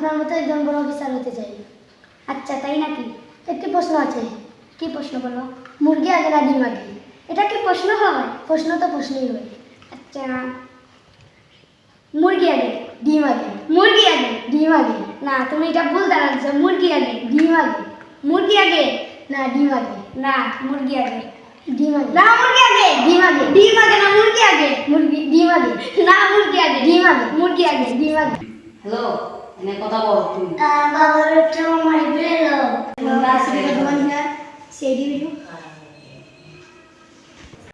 আপনার মতো একজন বড় অফিসার হতে চাই। আচ্ছা তাই নাকি? একটি প্রশ্ন আছে? কি প্রশ্ন বলো? মুরগি আগে না ডিম আগে? এটা কি প্রশ্ন হয়? প্রশ্ন তো প্রশ্নই হয়। আচ্ছা। মুরগি আগে ডিম আগে। মুরগি আগে ডিম আগে। না তুমি এটা ভুল দাঁড়াচ্ছ। মুরগি আগে ডিম আগে। মুরগি আগে না ডিম আগে? না মুরগি আগে। ডিম আগে। না মুরগি আগে। ডিম আগে। ডিম আগে না মুরগি আগে। মুরগি ডিম আগে। না মুরগি আগে। ডিম আগে। মুরগি আগে। ডিম আগে। হ্যালো এনে কথা বল তুমি। বাবার একটা মারি পেল রাসিকে দোকান না সেই দিবি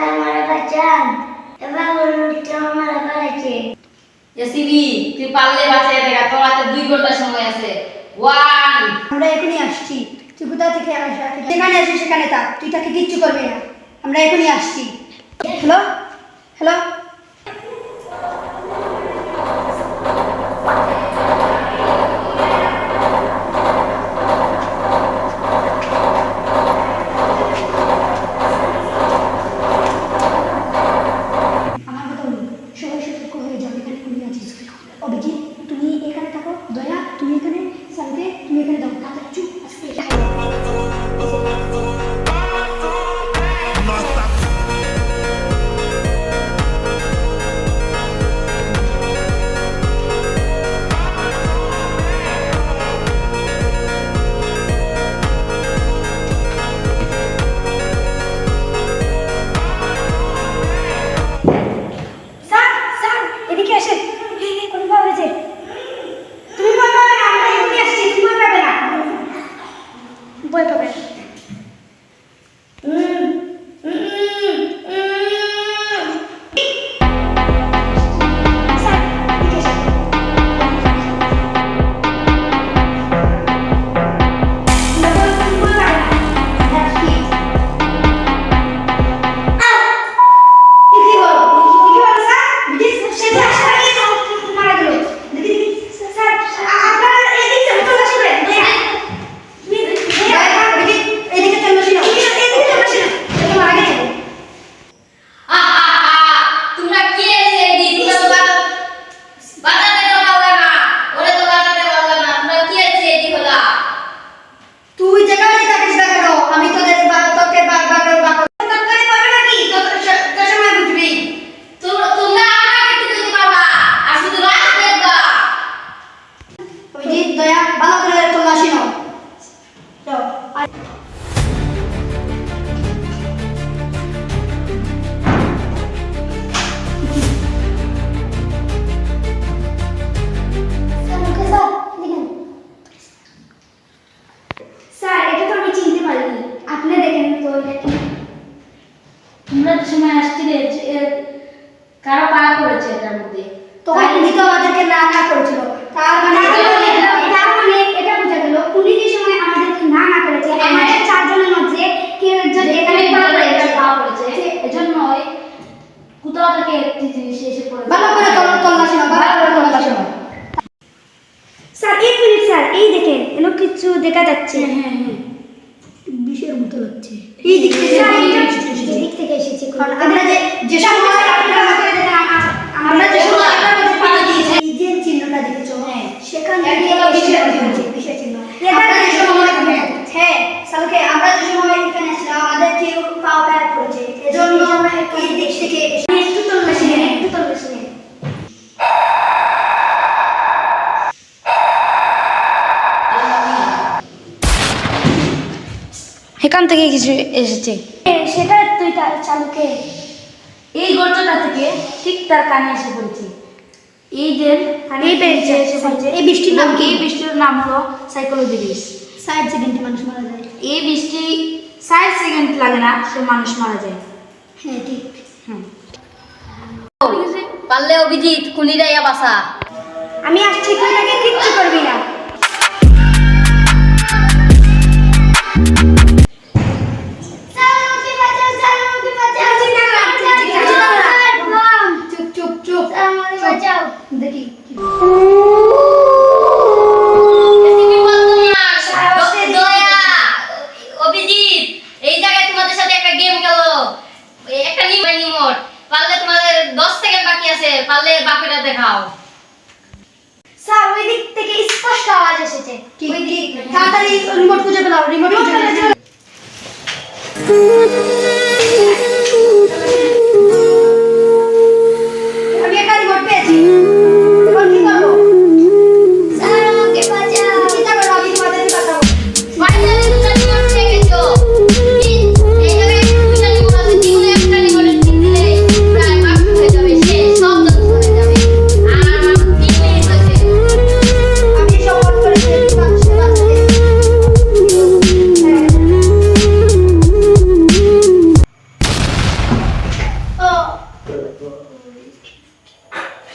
আমার বাচ্চান এবার ওটা আমার বাড়াচ্ছে এসিবি তুই পারলে বাঁচিয়ে দেখা তোর হাতে দুই ঘণ্টা সময় আছে। ওয়ান আমরা এখনই আসছি। তুই কোথা থেকে আসা? যেখানে আসি সেখানে থাক। তুই তাকে কিচ্ছু করবি না। আমরা এখনই আসছি। হ্যালো? হ্যালো? চিনতে আপনি দেখেন তো এটা কি? সময় আসছিলে কারও পাড়া পড়েছে এটার মধ্যে? তখন উনি তো আমাদেরকে না না করেছিল। তার মানে তার এটা বোঝা গেল উনি যে সময় আমাদেরকে না না করেছে হ্যাঁ। আমাদের চারজনের মধ্যে কেউ একজন এখানে পা পড়েছে পাওয়া পড়েছে এজন্যই কোথাও থেকে একটি জিনিস এসে পড়েছে। ভালো করে তল্লাশি নাও ভালো করে তল্লাশি নাও। স্যার এক মিনিট স্যার এই দেখেন এলো কিছু দেখা যাচ্ছে। হ্যাঁ হ্যাঁ। বিষের মতো লাগছে। এই দিক থেকে। এই দিক থেকে এসেছে। আমরা যে সময় আমরা যে সময় আপনার কাছে পাড়া দিয়েছি এই যে চিহ্নটা দেখেছ হ্যাঁ। সেখান এক থেকে হলো বিষের বিষের চিহ্ন। চিহ্ন বিষের চিহ্ন এটা আমরা যে বিষের সময় চিহ্ন। হ্যাঁ সালকে আমরা যে সময় এখানে আসলাম আমাদের কেউ পাও ব্যাগ করেছে এজন্য আমরা এই দিক থেকে এসে- একটু তল্লাশি নেন একটু তল্লাশি নেন এখান থেকে কিছু এসেছে। সেটা তুই চালুকে। এই গর্তটা থেকে ঠিক তার কানে এসে পড়েছে। এই যে এই বেঞ্চে এসে পড়েছে। এই বৃষ্টির নাম কি? এই বৃষ্টির নাম হলো সাইকোলজি বিষ ষাট সেকেন্ডে মানুষ মারা যায়। এই বৃষ্টি ষাট সেকেন্ড লাগে না সে মানুষ মারা যায়। হ্যাঁ ঠিক। হুম। পারলে অভিজিৎ খুনিরাই বাসা। আমি আসছি তুই তাকে কিচ্ছু করবি না। এসেছে ওই দিক তাড়াতাড়ি রিমোট খুঁজে পেলাও রিমোট খুঁজে আমি একটা রিমোট পেয়েছি।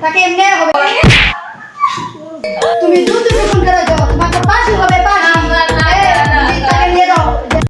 তাকে এমনি হবে তুমি দুধ যখন করে দাও তোমাকে পাঁচ হবে